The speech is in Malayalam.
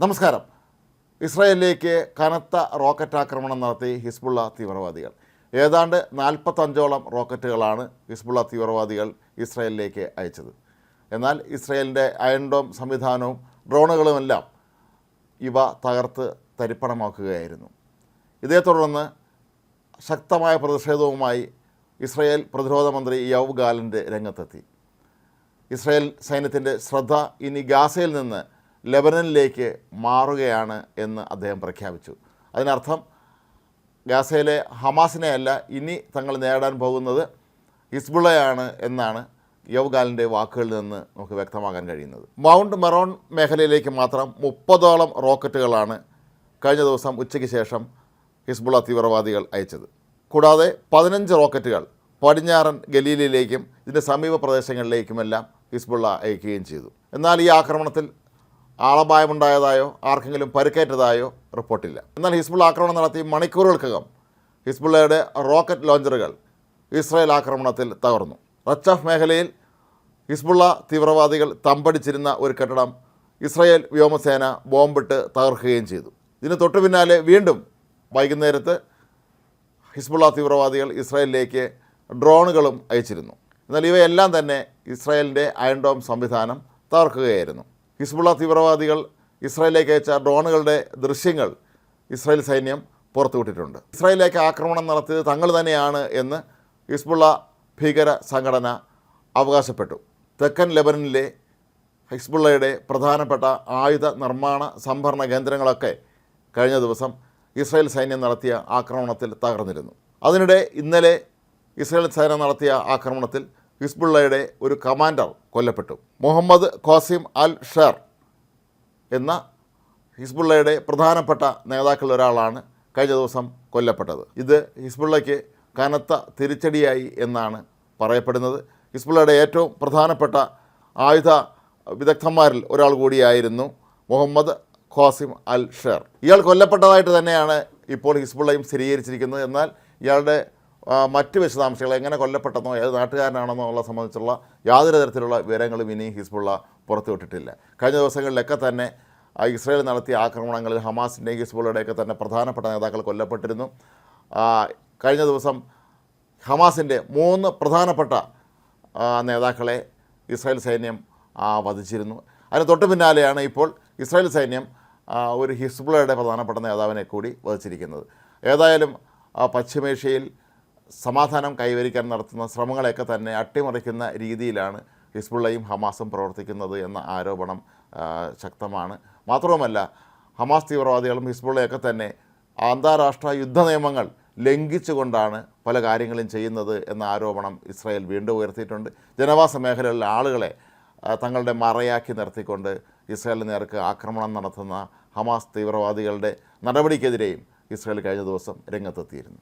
നമസ്കാരം. ഇസ്രായേലിലേക്ക് കനത്ത റോക്കറ്റ് ആക്രമണം നടത്തി ഹിസ്ബുള്ള തീവ്രവാദികൾ. ഏതാണ്ട് നാൽപ്പത്തഞ്ചോളം റോക്കറ്റുകളാണ് ഹിസ്ബുള്ള തീവ്രവാദികൾ ഇസ്രായേലിലേക്ക് അയച്ചത്. എന്നാൽ ഇസ്രായേലിന്റെ അയൺഡോം സംവിധാനവും ഡ്രോണുകളുമെല്ലാം ഇവ തകർത്ത് തരിപ്പണമാക്കുകയായിരുന്നു. ഇതേ തുടർന്ന് ശക്തമായ പ്രതിഷേധവുമായി ഇസ്രായേൽ പ്രതിരോധ മന്ത്രി യവ് ഗാലന്റെ രംഗത്തെത്തി. ഇസ്രായേൽ സൈന്യത്തിന്റെ ശ്രദ്ധ ഇനി ഗാസയിൽ നിന്ന് ലെബനനിലേക്ക് മാറുകയാണ് എന്ന് അദ്ദേഹം പ്രഖ്യാപിച്ചു. അതിനർത്ഥം ഗാസയിലെ ഹമാസിനെയല്ല ഇനി തങ്ങൾ നേടാൻ പോകുന്നത് ഹിസ്ബുള്ളയാണ് എന്നാണ് യവ്ഗാലിന്റെ വാക്കുകളിൽ നിന്ന് നമുക്ക് വ്യക്തമാക്കാൻ കഴിയുന്നത്. മൗണ്ട് മെറോൺ മേഖലയിലേക്ക് മാത്രം മുപ്പതോളം റോക്കറ്റുകളാണ് കഴിഞ്ഞ ദിവസം ഉച്ചയ്ക്ക് ശേഷം ഹിസ്ബുള്ള തീവ്രവാദികൾ അയച്ചത്. കൂടാതെ പതിനഞ്ച് റോക്കറ്റുകൾ പടിഞ്ഞാറൻ ഗലീലിലേക്കും ഇതിന്റെ സമീപ പ്രദേശങ്ങളിലേക്കുമെല്ലാം ഹിസ്ബുള്ള അയക്കുകയും ചെയ്തു. എന്നാൽ ഈ ആക്രമണത്തിൽ ആളപായമുണ്ടായതായോ ആർക്കെങ്കിലും പരിക്കേറ്റതായോ റിപ്പോർട്ടില്ല. എന്നാൽ ഹിസ്ബുൾ ആക്രമണം നടത്തി മണിക്കൂറുകൾക്കകം ഹിസ്ബുള്ളയുടെ റോക്കറ്റ് ലോഞ്ചറുകൾ ഇസ്രായേൽ ആക്രമണത്തിൽ തകർന്നു. റച്ചാഫ് മേഖലയിൽ ഹിസ്ബുള്ള തീവ്രവാദികൾ തമ്പടിച്ചിരുന്ന ഒരു കെട്ടിടം ഇസ്രായേൽ വ്യോമസേന ബോംബിട്ട് തകർക്കുകയും ചെയ്തു. ഇതിന് തൊട്ടു പിന്നാലെ വീണ്ടും വൈകുന്നേരത്ത് ഹിസ്ബുള്ള തീവ്രവാദികൾ ഇസ്രായേലിലേക്ക് ഡ്രോണുകളും അയച്ചിരുന്നു. എന്നാൽ ഇവയെല്ലാം തന്നെ ഇസ്രായേലിന്റെ അയൺഡോം സംവിധാനം തകർക്കുകയായിരുന്നു. ഹിസ്ബുള്ള തീവ്രവാദികൾ ഇസ്രായേലിലേക്ക് അയച്ച ഡ്രോണുകളുടെ ദൃശ്യങ്ങൾ ഇസ്രായേൽ സൈന്യം പുറത്തുവിട്ടിട്ടുണ്ട്. ഇസ്രായേലിലേക്ക് ആക്രമണം നടത്തിയത് തങ്ങൾ തന്നെയാണ് എന്ന് ഹിസ്ബുള്ള ഭീകര സംഘടന അവകാശപ്പെട്ടു. തെക്കൻ ലെബനനിലെ ഹിസ്ബുള്ളയുടെ പ്രധാനപ്പെട്ട ആയുധ നിർമ്മാണ സംഭരണ കേന്ദ്രങ്ങളൊക്കെ കഴിഞ്ഞ ദിവസം ഇസ്രായേൽ സൈന്യം നടത്തിയ ആക്രമണത്തിൽ തകർന്നിരുന്നു. അതിനിടെ ഇന്നലെ ഇസ്രായേൽ സൈന്യം നടത്തിയ ആക്രമണത്തിൽ ഹിസ്ബുള്ളയുടെ ഒരു കമാൻഡർ കൊല്ലപ്പെട്ടു. മുഹമ്മദ് ഖാസിം അൽ ഷെർ എന്ന ഹിസ്ബുള്ളയുടെ പ്രധാനപ്പെട്ട നേതാക്കളിൽ ഒരാളാണ് കഴിഞ്ഞ ദിവസം കൊല്ലപ്പെട്ടത്. ഇത് ഹിസ്ബുള്ളയ്ക്ക് കനത്ത തിരിച്ചടിയായി എന്നാണ് പറയപ്പെടുന്നത്. ഹിസ്ബുള്ളയുടെ ഏറ്റവും പ്രധാനപ്പെട്ട ആയുധ വിദഗ്ധന്മാരിൽ ഒരാൾ കൂടിയായിരുന്നു മുഹമ്മദ് ഖാസിം അൽ ഷെർ. ഇയാൾ കൊല്ലപ്പെട്ടതായിട്ട് തന്നെയാണ് ഇപ്പോൾ ഹിസ്ബുള്ളയും സ്ഥിരീകരിച്ചിരിക്കുന്നത്. എന്നാൽ ഇയാളുടെ മറ്റ് വിശദാംശങ്ങൾ എങ്ങനെ കൊല്ലപ്പെട്ടെന്നോ ഏത് നാട്ടുകാരനാണെന്നോ ഉള്ള സംബന്ധിച്ചുള്ള യാതൊരു തരത്തിലുള്ള വിവരങ്ങളും ഇനി ഹിസ്ബുള്ള പുറത്തുവിട്ടിട്ടില്ല. കഴിഞ്ഞ ദിവസങ്ങളിലൊക്കെ തന്നെ ഇസ്രയേൽ നടത്തിയ ആക്രമണങ്ങളിൽ ഹമാസിന്റെയും ഹിസ്ബുള്ളയുടെയൊക്കെ തന്നെ പ്രധാനപ്പെട്ട നേതാക്കൾ കൊല്ലപ്പെട്ടിരുന്നു. കഴിഞ്ഞ ദിവസം ഹമാസിന്റെ മൂന്ന് പ്രധാനപ്പെട്ട നേതാക്കളെ ഇസ്രായേൽ സൈന്യം വധിച്ചിരുന്നു. അതിന് തൊട്ട് പിന്നാലെയാണ് ഇപ്പോൾ ഇസ്രായേൽ സൈന്യം ഒരു ഹിസ്ബുള്ളയുടെ പ്രധാനപ്പെട്ട നേതാവിനെ കൂടി വധിച്ചിരിക്കുന്നത്. ഏതായാലും പശ്ചിമേഷ്യയിൽ സമാധാനം കൈവരിക്കാൻ നടത്തുന്ന ശ്രമങ്ങളെയൊക്കെ തന്നെ അട്ടിമറിക്കുന്ന രീതിയിലാണ് ഹിസ്ബുള്ളയും ഹമാസും പ്രവർത്തിക്കുന്നത് എന്ന ആരോപണം ശക്തമാണ്. മാത്രവുമല്ല ഹമാസ് തീവ്രവാദികളും ഹിസ്ബുള്ളയൊക്കെ തന്നെ അന്താരാഷ്ട്ര യുദ്ധ നിയമങ്ങൾ ലംഘിച്ചുകൊണ്ടാണ് പല കാര്യങ്ങളും ചെയ്യുന്നത് എന്ന ആരോപണം ഇസ്രായേൽ വീണ്ടും ഉയർത്തിയിട്ടുണ്ട്. ജനവാസ മേഖലകളിലെ ആളുകളെ തങ്ങളുടെ മറയാക്കി നിർത്തിക്കൊണ്ട് ഇസ്രായേലിന് നേർക്ക് ആക്രമണം നടത്തുന്ന ഹമാസ് തീവ്രവാദികളുടെ നടപടിക്കെതിരെയും ഇസ്രായേൽ കഴിഞ്ഞ ദിവസം രംഗത്തെത്തിയിരുന്നു.